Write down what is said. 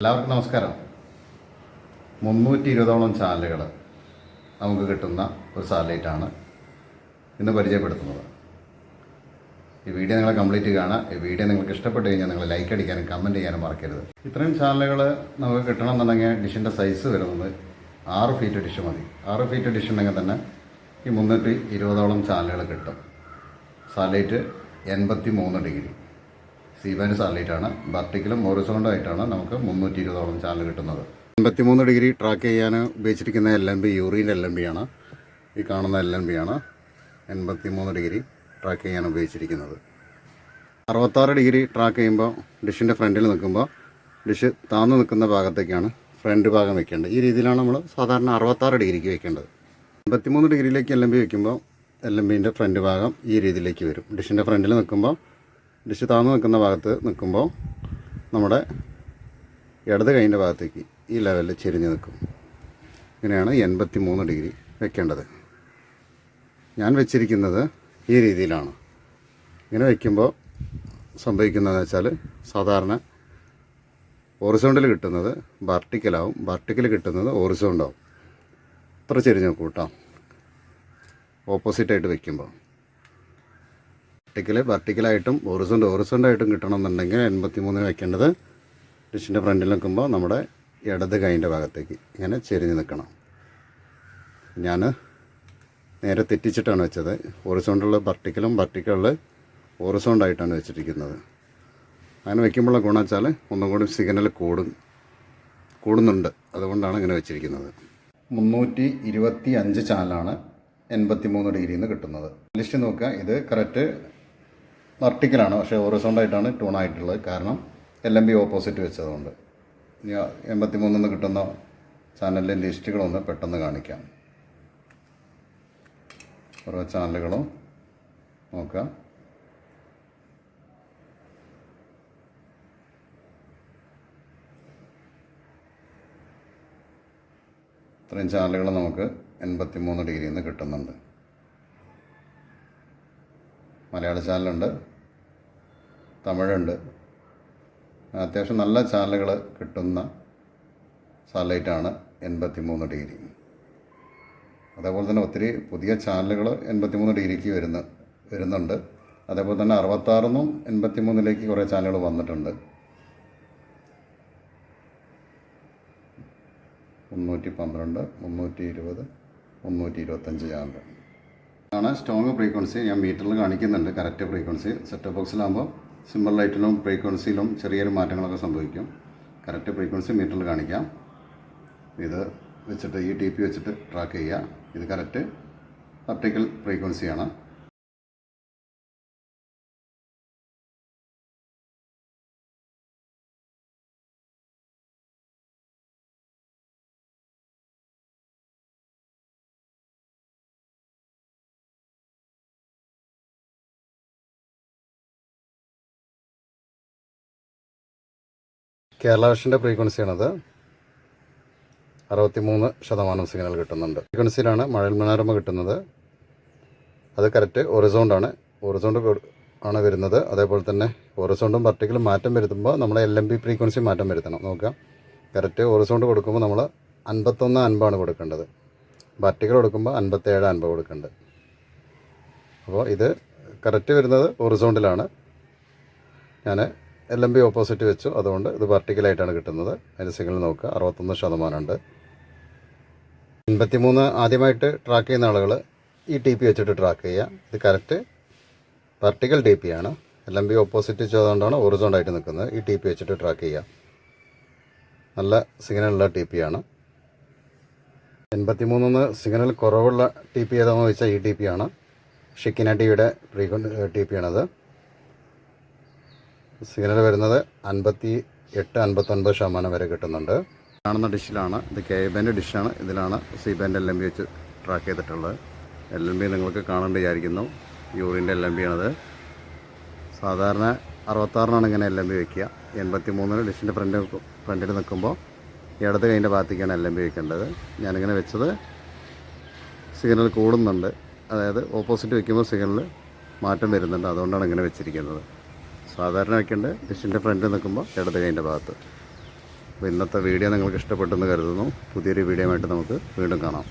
എല്ലാവർക്കും നമസ്കാരം. മുന്നൂറ്റി ഇരുപതോളം ചാനലുകൾ നമുക്ക് കിട്ടുന്ന ഒരു സാറ്റലൈറ്റാണ് ഇന്ന് പരിചയപ്പെടുത്തുന്നത്. ഈ വീഡിയോ നിങ്ങൾ കംപ്ലീറ്റ് കാണാം ഈ വീഡിയോ നിങ്ങൾക്ക് ഇഷ്ടപ്പെട്ട് കഴിഞ്ഞാൽ നിങ്ങൾ ലൈക്ക് അടിക്കാനും കമന്റ് ചെയ്യാനും മറക്കരുത്. ഇത്രയും ചാനലുകൾ നമുക്ക് കിട്ടണമെന്നുണ്ടെങ്കിൽ ഡിഷിന്റെ സൈസ് വരുന്നത് ആറ് ഫീറ്റ് ഡിഷ് മതി. ആറ് ഫീറ്റ് ഡിഷ് ഉണ്ടെങ്കിൽ തന്നെ ഈ മുന്നൂറ്റി ഇരുപതോളം ചാനലുകൾ കിട്ടും. സാറ്റലൈറ്റ് എൺപത്തി മൂന്ന് ഡിഗ്രി. സി ബാൻഡ് സാറ്റലൈറ്റ് വർട്ടിക്കലും ഹൊറിസോണ്ടും ആയിട്ടാണ് നമുക്ക് മുന്നൂറ്റി ഇരുപതോളം ചാനൽ കിട്ടുന്നത്. എൺപത്തിമൂന്ന് ഡിഗ്രി ട്രാക്ക് ചെയ്യാൻ ഉപയോഗിച്ചിരിക്കുന്ന എൽ എം ബി യൂറിൻ എൽ എം ബി ആണ്. ഈ കാണുന്ന എൽ എം ബി ആണ് എൺപത്തിമൂന്ന് ഡിഗ്രി ട്രാക്ക് ചെയ്യാൻ ഉപയോഗിച്ചിരിക്കുന്നത് അറുപത്താറ് ഡിഗ്രി ട്രാക്ക് ചെയ്യുമ്പോൾ ഡിഷിന്റെ ഫ്രണ്ടിൽ നിൽക്കുമ്പോൾ ഡിഷ് താന്നു നിൽക്കുന്ന ഭാഗത്തേക്കാണ് ഫ്രണ്ട് ഭാഗം വെക്കേണ്ടത്. ഈ രീതിയിലാണ് നമ്മൾ സാധാരണ അറുപത്താറ് ഡിഗ്രിക്ക് വെക്കേണ്ടത്. എൺപത്തിമൂന്ന് ഡിഗ്രിയിലേക്ക് എൽ എം ബി വെക്കുമ്പോൾ എൽ എം ബിന്റെ ഫ്രണ്ട് ഭാഗം ഈ രീതിയിലേക്ക് വരും. ഡിഷിന്റെ ഫ്രണ്ടിൽ നിൽക്കുമ്പോൾ ഡിഷ് താന്ന് നിൽക്കുന്ന ഭാഗത്ത് നിൽക്കുമ്പോൾ നമ്മുടെ ഇടത് കൈന്റെ ഭാഗത്തേക്ക് ഈ ലെവലിൽ ചെരിഞ്ഞ് നിൽക്കും. ഇങ്ങനെയാണ് എൺപത്തി മൂന്ന് ഡിഗ്രി വെക്കേണ്ടത്. ഞാൻ വെച്ചിരിക്കുന്നത് ഈ രീതിയിലാണ്. ഇങ്ങനെ വയ്ക്കുമ്പോൾ സംഭവിക്കുന്നതെന്ന് വെച്ചാൽ സാധാരണ ഓറിസോണ്ടിൽ കിട്ടുന്നത് ബർട്ടിക്കലാവും ബർട്ടിക്കൽ കിട്ടുന്നത് ഓറിസോണ്ടാവും അത്ര ചെരിഞ്ഞ് നോക്കൂ കേട്ടോ. ഓപ്പോസിറ്റായിട്ട് വെക്കുമ്പോൾ. വെർട്ടിക്കൽ വെർട്ടിക്കലായിട്ടും ഹൊറിസോണ്ട് ഹൊറിസോണ്ടായിട്ടും കിട്ടണമെന്നുണ്ടെങ്കിൽ എൺപത്തി മൂന്നിന് വെക്കേണ്ടത് ഡിഷിന്റെ ഫ്രണ്ടിൽ നിൽക്കുമ്പോൾ നമ്മുടെ ഇടത് കൈന്റെ ഭാഗത്തേക്ക് ഇങ്ങനെ ചെരിഞ്ഞ് നിൽക്കണം. ഞാൻ നേരെ തെറ്റിച്ചിട്ടാണ് വെച്ചത്. ഹൊറിസോണ്ടുള്ള വെർട്ടിക്കലും വെർട്ടിക്കലിൽ ഹൊറിസോണ്ടായിട്ടാണ് വെച്ചിരിക്കുന്നത്. അങ്ങനെ വെക്കുമ്പോഴുള്ള ഗുണം വെച്ചാൽ ഒന്നും കൂടി സിഗ്നൽ കൂടും കൂടുന്നുണ്ട്. അതുകൊണ്ടാണ് ഇങ്ങനെ വെച്ചിരിക്കുന്നത്. മുന്നൂറ്റി ഇരുപത്തി അഞ്ച് ചാനലാണ് എൺപത്തി മൂന്ന് ഡിഗ്രിയിൽ നിന്ന് കിട്ടുന്നത്. ലിസ്റ്റ് നോക്കുക. ഇത് കറക്റ്റ് വെർട്ടിക്കലാണ് പക്ഷേ ഹൊറിസോണ്ടായിട്ടാണ് ട്യൂൺ ആയിട്ടുള്ളത്. കാരണം എൽ എം ബി ഓപ്പോസിറ്റ് വെച്ചതുകൊണ്ട്. ഇനി എൺപത്തി മൂന്നിൽ നിന്ന് കിട്ടുന്ന ചാനലിലെ ലിസ്റ്റുകളൊന്ന് പെട്ടെന്ന് കാണിക്കാം. ഓരോ ചാനലുകളും നോക്കാം. ഇത്രയും ചാനലുകൾ നമുക്ക് എൺപത്തി മൂന്ന് ഡിഗ്രിയിൽ നിന്ന് കിട്ടുന്നുണ്ട്. മലയാള ചാനലുണ്ട്. തമിഴുണ്ട്. അത്യാവശ്യം നല്ല ചാനലുകൾ കിട്ടുന്ന സാറ്റലൈറ്റാണ് എൺപത്തി മൂന്ന് ഡിഗ്രി. അതേപോലെ തന്നെ ഒത്തിരി പുതിയ ചാനലുകൾ എൺപത്തി മൂന്ന് ഡിഗ്രിക്ക് വരുന്ന വരുന്നുണ്ട്. അതേപോലെ തന്നെ അറുപത്താറിന്നും എൺപത്തി മൂന്നിലേക്ക് കുറേ ചാനലുകൾ വന്നിട്ടുണ്ട്. മുന്നൂറ്റി പന്ത്രണ്ട് മുന്നൂറ്റി ഇരുപത് മുന്നൂറ്റി ഇരുപത്തഞ്ച് ചാനൽ ആണ് സ്ട്രോങ് ഫ്രീക്വൻസി. ഞാൻ മീറ്ററിൽ കാണിക്കുന്നുണ്ട്. Correct frequency. സെറ്റ് ബോക്സിലാകുമ്പോൾ സിമ്പിൾ ലൈറ്റിലും ഫ്രീക്വൻസിയിലും ചെറിയൊരു മാറ്റങ്ങളൊക്കെ സംഭവിക്കും. കറക്റ്റ് ഫ്രീക്വൻസി മീറ്ററിൽ കാണിക്കാം. ഇത് വെച്ചിട്ട് ഈ ടി പി വെച്ചിട്ട് ട്രാക്ക് ചെയ്യുക. ഇത് കറക്റ്റ് ഒപ്റ്റിക്കൽ ഫ്രീക്വൻസിയാണ്. കേരള വിഷന്റെ ഫ്രീക്വൻസിയാണത് അറുപത്തി മൂന്ന് ശതമാനം സിഗ്നൽ കിട്ടുന്നുണ്ട്. ഫ്രീക്വൻസിയിലാണ് മഴൽ മനോരമ കിട്ടുന്നത്. അത് കറക്റ്റ് ഒറിസോണ്ടാണ് ഒറിസോണ്ട് ആണ് വരുന്നത്. അതേപോലെ തന്നെ ഒറിസോണ്ടും പർട്ടിക്കലും മാറ്റം വരുത്തുമ്പോൾ നമ്മൾ എൽ എം ബി ഫ്രീക്വൻസി മാറ്റം വരുത്തണം. നോക്കാം. കറക്റ്റ് ഒറിസോണ്ട് കൊടുക്കുമ്പോൾ നമ്മൾ അൻപത്തൊന്ന് അൻപാണ് കൊടുക്കേണ്ടത്. പർട്ടിക്കൽ കൊടുക്കുമ്പോൾ അൻപത്തേഴ് അൻപത് കൊടുക്കേണ്ടത്. അപ്പോൾ ഇത് കറക്റ്റ് വരുന്നത് ഒറിസോണ്ടിലാണ് ഞാൻ എൽ എം ബി ഓപ്പോസിറ്റ് വെച്ചു. അതുകൊണ്ട് ഇത് വെർട്ടിക്കലായിട്ടാണ് കിട്ടുന്നത്. അതിന്റെ സിഗ്നൽ നോക്കുക അറുപത്തൊന്ന് ശതമാനമുണ്ട്. എൺപത്തിമൂന്ന് ആദ്യമായിട്ട് ട്രാക്ക് ചെയ്യുന്ന ആളുകൾ ഈ ടി പി വെച്ചിട്ട് ട്രാക്ക് ചെയ്യുക. ഇത് കറക്റ്റ് വെർട്ടിക്കൽ ടി പി ആണ്. എൽ എം ബി ഓപ്പോസിറ്റ് വെച്ചതുകൊണ്ടാണ് ഒറിസോണ്ടായിട്ട് നിൽക്കുന്നത്. ഈ ടി പി വെച്ചിട്ട് ട്രാക്ക് ചെയ്യുക. നല്ല സിഗ്നലുള്ള ടി പി ആണ്. എൺപത്തിമൂന്നിന്ന് സിഗ്നൽ കുറവുള്ള ടി പി ഏതാണെന്ന് വെച്ചാൽ ഈ ടി പി ആണ്. ഷിക്കിന ടിയുടെ ഫ്രീക്വൻ ടി പി ആണത്. സിഗ്നൽ വരുന്നത് അൻപത്തി എട്ട് അൻപത്തൊൻപത് ശതമാനം വരെ കിട്ടുന്നുണ്ട്. കാണുന്ന ഡിഷിലാണ് ഇത് കെ ബാൻഡ് ഡിഷാണ്. ഇതിലാണ് C band L M B വെച്ച് ട്രാക്ക് ചെയ്തിട്ടുള്ളത്. എൽ എം ബി നിങ്ങൾക്ക് കാണേണ്ട വിചാരിക്കുന്നു. യൂറിന്റെ എൽ എം ബി ആണത്. സാധാരണ അറുപത്താറിനാണ് ഇങ്ങനെ എൽ എം ബി വയ്ക്കുക എൺപത്തി മൂന്നിന് ഡിഷിന്റെ ഫ്രണ്ട് ഫ്രണ്ടിൽ നിൽക്കുമ്പോൾ ഇടത് കൈന്റെ ഭാഗത്തേക്കാണ് എൽ എം ബി വയ്ക്കേണ്ടത് ഞാനിങ്ങനെ വെച്ചത് സിഗ്നൽ കൂടുന്നുണ്ട്. അതായത് ഓപ്പോസിറ്റ് വയ്ക്കുമ്പോൾ സിഗ്നൽ മാറ്റം വരുന്നുണ്ട്. അതുകൊണ്ടാണ് ഇങ്ങനെ വെച്ചിരിക്കുന്നത്. സാധാരണ വെക്കേണ്ടത് ഡിഷിന്റെ ഫ്രണ്ടിൽ നിൽക്കുമ്പോൾ ഇടത് കൈന്റെ ഭാഗത്ത്. അപ്പോൾ ഇന്നത്തെ വീഡിയോ നിങ്ങൾക്ക് ഇഷ്ടപ്പെട്ടെന്ന് കരുതുന്നു. പുതിയൊരു വീഡിയോ ആയിട്ട് നമുക്ക് വീണ്ടും കാണാം.